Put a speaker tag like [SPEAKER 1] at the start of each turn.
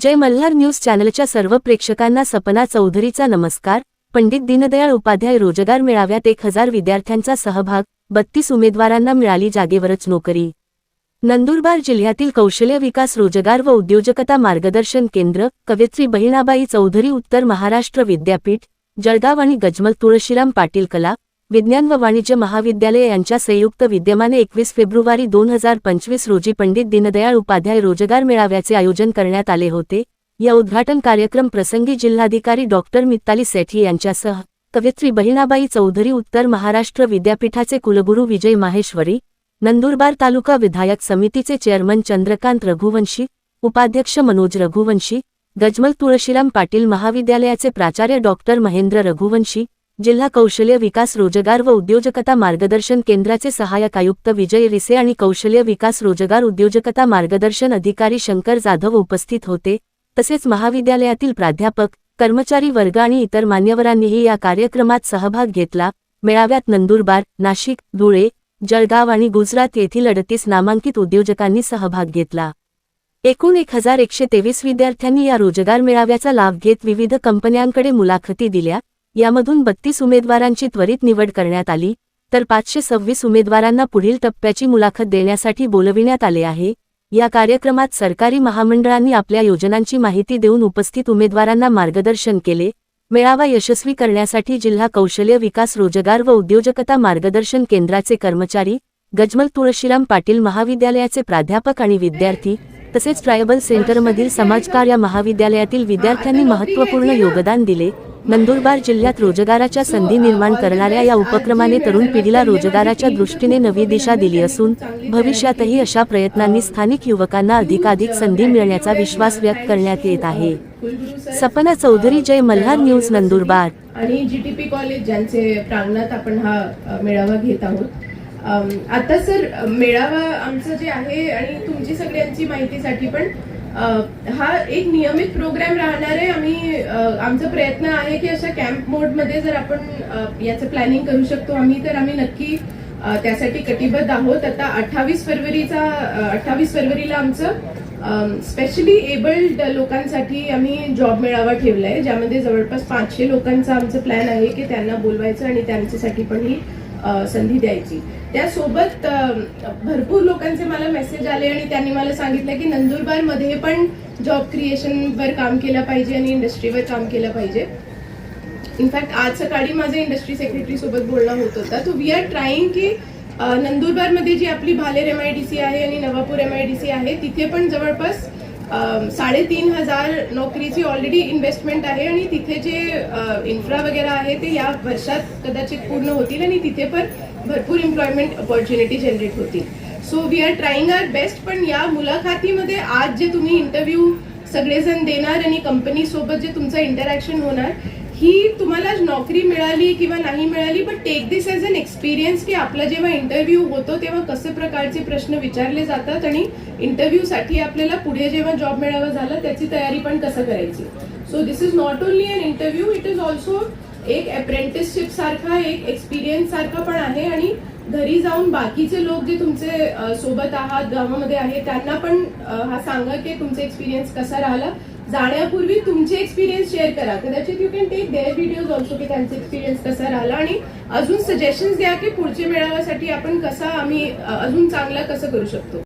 [SPEAKER 1] जय Malhar news चॅनलच्या सर्व प्रेक्षकांना सपना चौधरीचा नमस्कार. पंडित दीनदयाळ उपाध्याय रोजगार मेळाव्यात एक हजार विद्यार्थ्यांचा सहभाग बत्तीस उमेदवारांना मिळाली जागेवरच नोकरी. नंदुरबार जिल्ह्यातील कौशल्य विकास रोजगार व उद्योजकता मार्गदर्शन केंद्र कवयित्री बहिणाबाई चौधरी उत्तर महाराष्ट्र विद्यापीठ जळगाव आणि गजमल तुळशीराम पाटील कला विज्ञान व वाणिज्य महाविद्यालय यांच्या संयुक्त विद्यमाने एकवीस फेब्रुवारी दोन हजार पंचवीस रोजी पंडित दीनदयाळ उपाध्याय रोजगार मेळाव्याचे आयोजन करण्यात आले होते. या उद्घाटन कार्यक्रम प्रसंगी जिल्हाधिकारी डॉक्टर मित्ताली सेठी यांच्यासह कवयित्री बहिणाबाई चौधरी उत्तर महाराष्ट्र विद्यापीठाचे कुलगुरू विजय माहेश्वरी नंदुरबार तालुका विधायक समितीचे चेअरमन चंद्रकांत रघुवंशी उपाध्यक्ष मनोज रघुवंशी गजमल तुळशीराम पाटील महाविद्यालयाचे प्राचार्य डॉक्टर महेंद्र रघुवंशी जिल्हा कौशल्य विकास रोजगार व उद्योजकता मार्गदर्शन केंद्राचे सहाय्यक आयुक्त विजय रिसे आणि कौशल्य विकास रोजगार उद्योजकता मार्गदर्शन अधिकारी शंकर जाधव उपस्थित होते. तसेच महाविद्यालयातील प्राध्यापक कर्मचारी वर्ग आणि इतर मान्यवरांनीही या कार्यक्रमात सहभाग घेतला. मेळाव्यात नंदुरबार नाशिक धुळे जळगाव आणि गुजरात येथील अडतीस नामांकित उद्योजकांनी सहभाग घेतला. एकूण एक हजार एकशे तेवीस विद्यार्थ्यांनी या रोजगार मेळाव्याचा लाभ घेत विविध कंपन्यांकडे मुलाखती दिल्या. यामधून बत्तीस उमेदवारांची त्वरित निवड करण्यात आली तर पाचशे सव्वीस उमेदवारांना पुढील टप्प्याची मुलाखत देण्यासाठी बोलविण्यात आले आहे. या कार्यक्रमात सरकारी महामंडळांनी आपल्या योजनांची माहिती देऊन उपस्थित उमेदवारांना मार्गदर्शन केले. मेळावा यशस्वी करण्यासाठी जिल्हा कौशल्य विकास रोजगार व उद्योजकता मार्गदर्शन केंद्राचे कर्मचारी गजमल तुळशीराम पाटील महाविद्यालयाचे प्राध्यापक आणि विद्यार्थी तसेच ट्रायबल सेंटरमधील समाजकार्य महाविद्यालयातील विद्यार्थ्यांनी महत्त्वपूर्ण योगदान दिले. नंदुरबार जिल्ह्यात रोजगाराच्या संधी निर्माण करणाऱ्या या उपक्रमाने तरुण पिढीला रोजगाराच्या दृष्टीने नवी दिशा दिली असून भविष्यातही अशा प्रयत्नांनी स्थानिक युवकांना अधिकाधिक संधी मिळण्याचा विश्वास व्यक्त करण्यात येत आहे. सपना चौधरी जय मल्हार न्यूज नंदुरबार.
[SPEAKER 2] आणि जीटीपी कॉलेज ज्यांचे प्रांगणात आपण हा मेळावा घेत आहोत. आता सर मेळावा आमचं जे आहे आणि तुमची सगळ्यांची माहितीसाठी पण हा एक नियमित प्रोग्राम राहणार आहे आम्ही आमचा प्रयत्न आहे की अशा कॅम्प मोडमध्ये जर आपण याचं प्लॅनिंग करू शकतो आम्ही तर आम्ही नक्की त्यासाठी कटिबद्ध आहोत. आता अठ्ठावीस फरवरीचा अठ्ठावीस फरवरीला आमचं स्पेशली एबल्ड लोकांसाठी आम्ही जॉब मेळावा ठेवलाय ज्यामध्ये जवळपास पाचशे लोकांचा आमचं प्लॅन आहे की त्यांना बोलवायचं आणि त्यांच्यासाठी पण ही संधी द्यायची. त्यासोबत भरपूर लोकांचे मला मेसेज आले आणि त्यांनी मला सांगितलं की नंदुरबारमध्ये पण जॉब क्रिएशनवर काम केलं पाहिजे आणि इंडस्ट्रीवर काम केलं पाहिजे. इनफॅक्ट आज सकाळी माझं इंडस्ट्री सेक्रेटरी सोबत बोलणं होत होतं. तो वी आर ट्राईंग की नंदुरबारमध्ये जी आपली Bhaler M I D C आहे आणि Navapur M I D C आहे तिथे पण जवळपास साडेतीन हजार नोकरीची ऑलरेडी इन्व्हेस्टमेंट आहे आणि तिथे जे इन्फ्रा वगैरे आहे ते या वर्षात कदाचित पूर्ण होतील आणि तिथे पण भरपूर एम्प्लॉयमेंट ऑपॉर्च्युनिटी जनरेट होतील. So we are trying our best पण या मुलाखतीमध्ये आज जे तुम्ही इंटरव्ह्यू सगळेजण देणार आणि कंपनीसोबत जे तुमचं इंटरॅक्शन होणार ही तुम्हाला नोकरी मिळाली किंवा नाही मिळाली पण take this as an experience की आपला जेव्हा इंटरव्ह्यू होतो तेव्हा कसे प्रकारचे प्रश्न विचारले जातात आणि इंटरव्ह्यूसाठी आपल्याला पुढे जेव्हा जॉब मिळावा झाला त्याची तयारी पण कसं करायची? So this is not only an interview it is also एक अप्रेंटिसशिप सारखा एक एक्सपिरियन्स सारखा पण आहे आणि घरी जाऊन बाकीचे लोक जे तुमचे सोबत आहात गावामध्ये आहे त्यांना पण हा सांगा की तुमचा एक्सपिरियन्स कसा राहिला. जाण्यापूर्वी तुमचे एक्सपिरियन्स शेअर करा. कदाचित you can take their videos also की त्यांचा एक्सपिरियन्स कसा राहिला आणि अजून सजेशन्स द्या की पुढच्या मेळाव्यासाठी आपण कसा आम्ही अजून चांगला कसं करू शकतो.